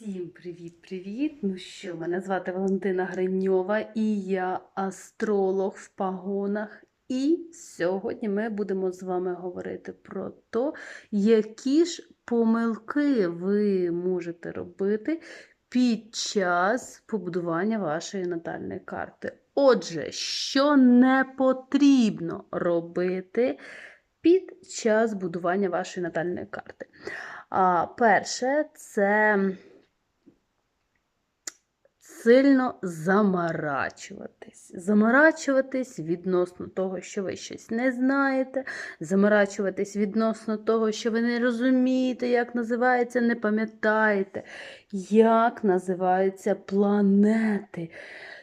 Всім привіт-привіт! Ну що, мене звати Валентина Гриньова і я астролог в пагонах. І сьогодні ми будемо з вами говорити про те, які ж помилки ви можете робити під час побудування вашої натальної карти. Отже, що не потрібно робити під час будування вашої натальної карти? А, перше, це сильно заморачуватись. Заморачуватись відносно того, що ви щось не знаєте, заморачуватись відносно того, що ви не розумієте, як називається, не пам'ятаєте, як називаються планети.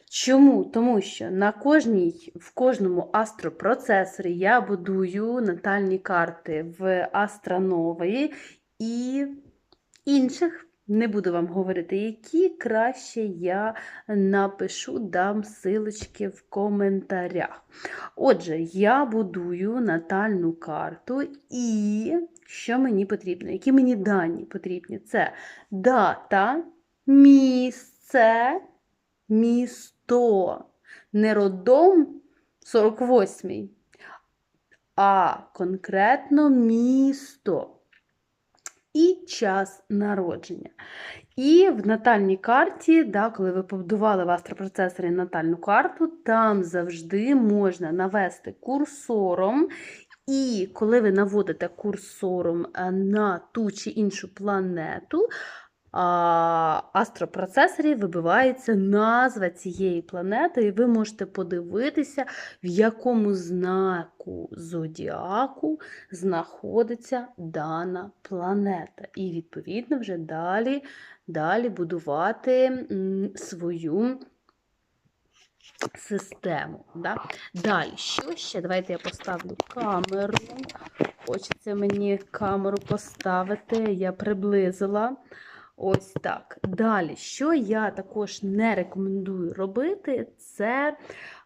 Чому? Тому що на кожній, в кожному астропроцесорі я будую натальні карти в Астронової і інших. Не буду вам говорити, які краще я напишу, дам силочки в коментарях. Отже, я будую натальну карту, і що мені потрібно? Які мені дані потрібні? Це дата, місце, місто. Не родом 48-й, а конкретно місто і час народження. І в натальній карті, да, коли ви побудували в астропроцесорі натальну карту, там завжди можна навести курсором. І коли ви наводите курсором е, на ту чи іншу планету, астропроцесорі вибивається назва цієї планети, і ви можете подивитися, в якому знаку зодіаку знаходиться дана планета. І, відповідно, вже далі, далі будувати свою систему. Да? Далі, що ще? Давайте я поставлю камеру. Хочеться мені камеру поставити, я приблизила. Ось так. Далі, що я також не рекомендую робити, це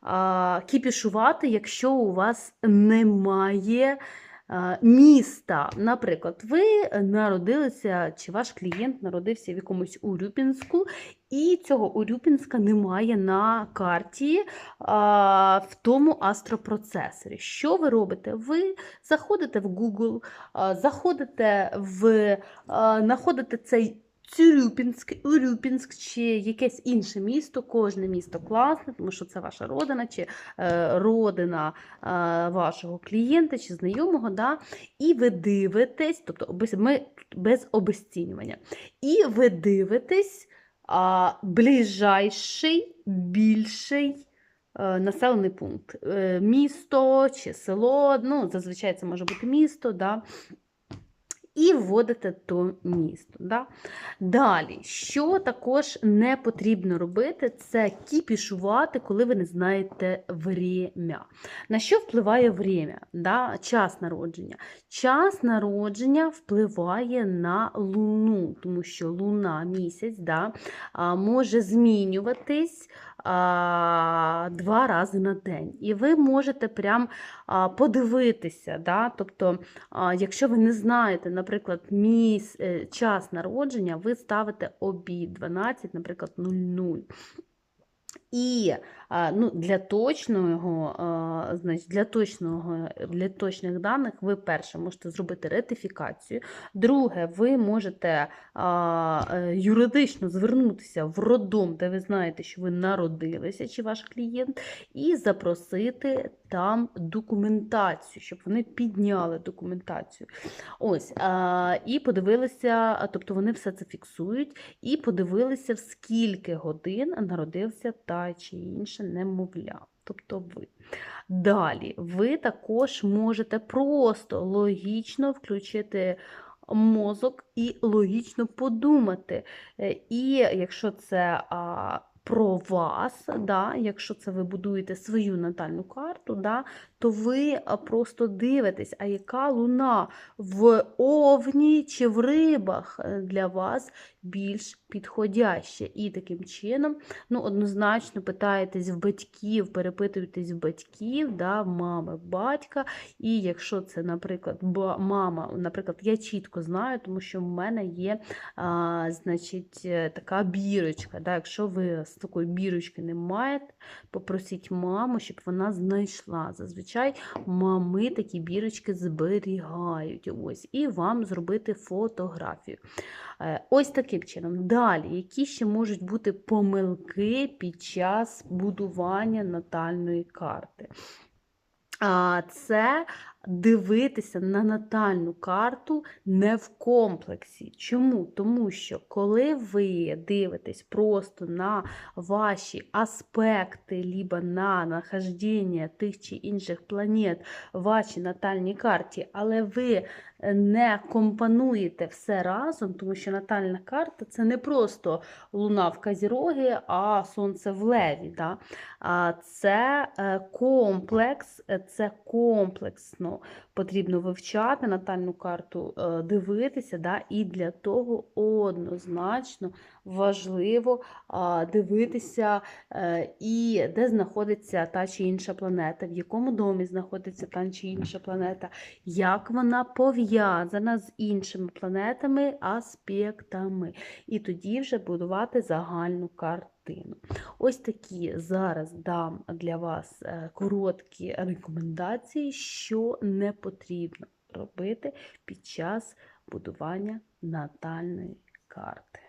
а, кіпішувати, якщо у вас немає а, міста. Наприклад, ви народилися, чи ваш клієнт народився в якомусь Урюпінську, і цього Урюпінська немає на карті а, в тому астропроцесорі. Що ви робите? Ви заходите в Google, а, заходите в, а, знаходите цей. Цюрюпінськ, Урюпінськ чи якесь інше місто, кожне місто класне, тому що це ваша родина чи е, родина е, вашого клієнта чи знайомого. Да? І ви дивитесь, тобто ми без обесцінювання. І ви дивитесь а, ближайший більший е, населений пункт. Е, місто чи село, ну, зазвичай це може бути місто. Да? І вводите то місто. Да? Далі, що також не потрібно робити, це кіпішувати, коли ви не знаєте время. На що впливає время? Да? Час народження. Час народження впливає на луну, тому що луна місяць да, може змінюватись а, два рази на день. І ви можете прям подивитися. Да? Тобто, якщо ви не знаєте, наприклад, міс, е, час народження, ви ставите обід 12, наприклад, 00. І ну, для точного, значить, для точного, для точних даних ви перше можете зробити ретифікацію. Друге, ви можете а, е, юридично звернутися в роддом, де ви знаєте, що ви народилися, чи ваш клієнт, і запросити там документацію, щоб вони підняли документацію. Ось, а, і подивилися, тобто вони все це фіксують, і подивилися, в скільки годин народився та чи інше немовля. Тобто ви. Далі, ви також можете просто логічно включити мозок і логічно подумати. Е, І якщо це про вас, да, якщо це ви будуєте свою натальну карту, да, то ви просто дивитесь, а яка луна в овні чи в рибах е, для вас більш підходяща. І таким чином, ну, однозначно питаєтесь в батьків, перепитуєтесь в батьків, да, мами, батька. І якщо це, наприклад, мама, наприклад, я чітко знаю, тому що в мене є а, значить, е, така бірочка. Да, якщо ви з такої бірочки не маєте, попросіть маму, щоб вона знайшла. Зазвичай мами такі бірочки зберігають. Ось, і вам зробити фотографію. Е, Ось таким чином. Далі, які ще можуть бути помилки під час будування натальної карти? Це дивитися на натальну карту не в комплексі. Чому? Тому що коли ви дивитесь просто на ваші аспекти, либо на нахождення тих чи інших планет в вашій натальній карті, але ви не компонуєте все разом, тому що натальна карта це не просто Луна в Казірогі, а Сонце в Леві. Да? Це е, комплекс, е, це комплексно потрібно вивчати натальну карту, е, дивитися, да? і для того однозначно важливо дивитися, і де знаходиться та чи інша планета, в якому домі знаходиться та чи інша планета, як вона пов'язана з іншими планетами, аспектами. І тоді вже будувати загальну картину. Ось такі зараз дам для вас е, короткі рекомендації, що не потрібно робити під час будування натальної карти.